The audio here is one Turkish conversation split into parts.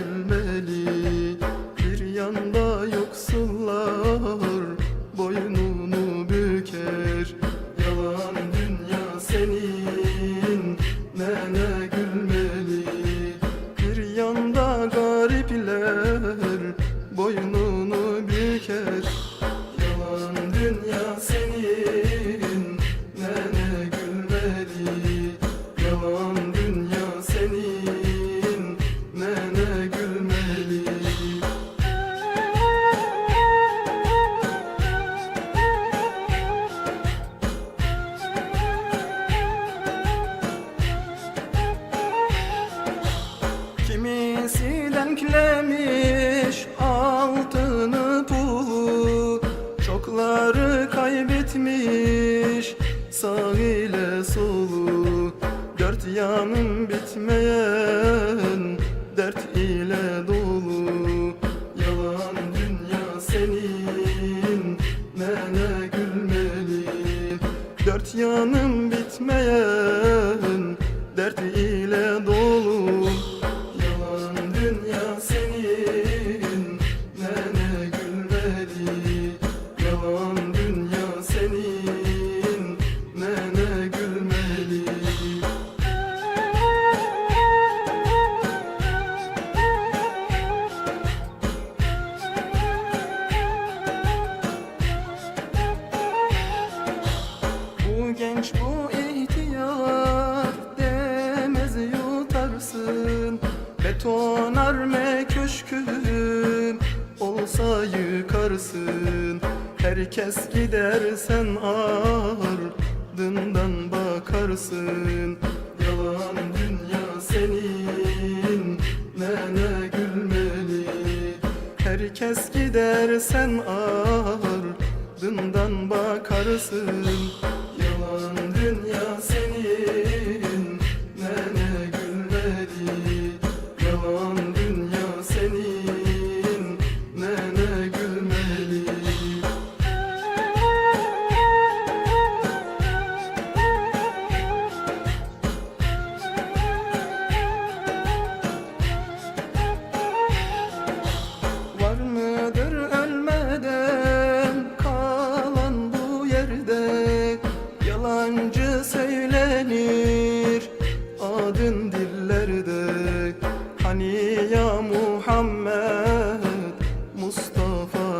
gelmeli. Bir yanda yok Kimisi denklemiş altını pulu Çokları kaybetmiş sağ ile solu. Dört yanım bitmeyen dert ile dolu. Yalan dünya senin nene gülmeli. Dört yanım bitmeyen Herkes gider sen ardından bakarsın. Yalan dünya senin nene gülmeli. Herkes gider sen ardından bakarsın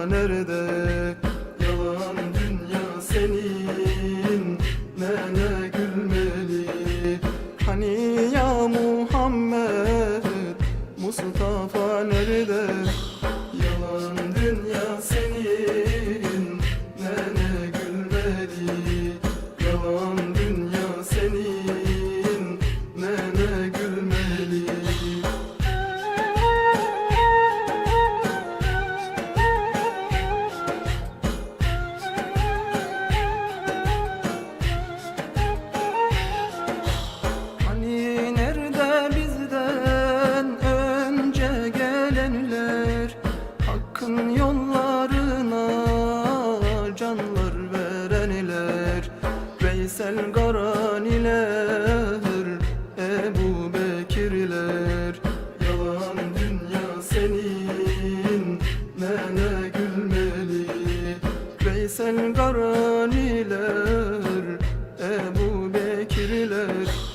Mustafa nerede? Yalan dünya senin. Nene gülmeli. Hani ya Muhammed? Mustafa nerede? Yalan dünya senin. Nene gülmeli. Yalan Sağlık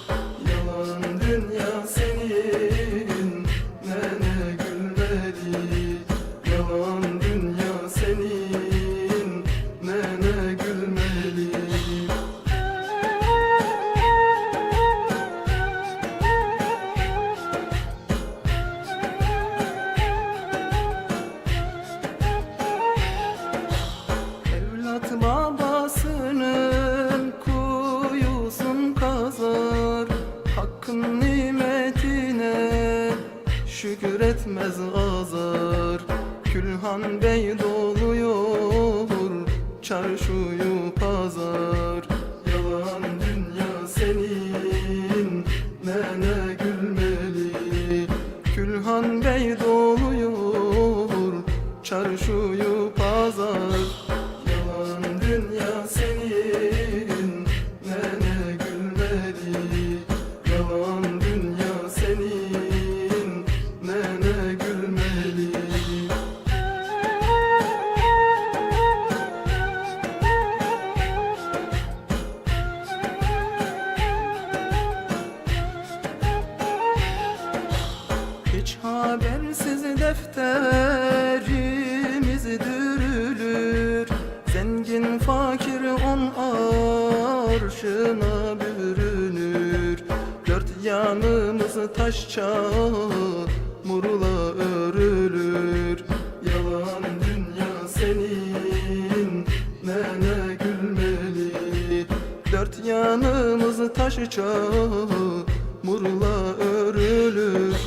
etmez azar. Külhan Bey doluyor. Çarşuyu pazar. Yalan dünya senin. Nene gülmeli. Külhan Bey doluyor. Çarşuyu pazar. Yalan dünya senin Zengin fakir on arşına bürünür. Dört yanımız taş çamurla örülür. Yalan dünya senin nene gülmeli. Dört yanımız taş çamurla örülür.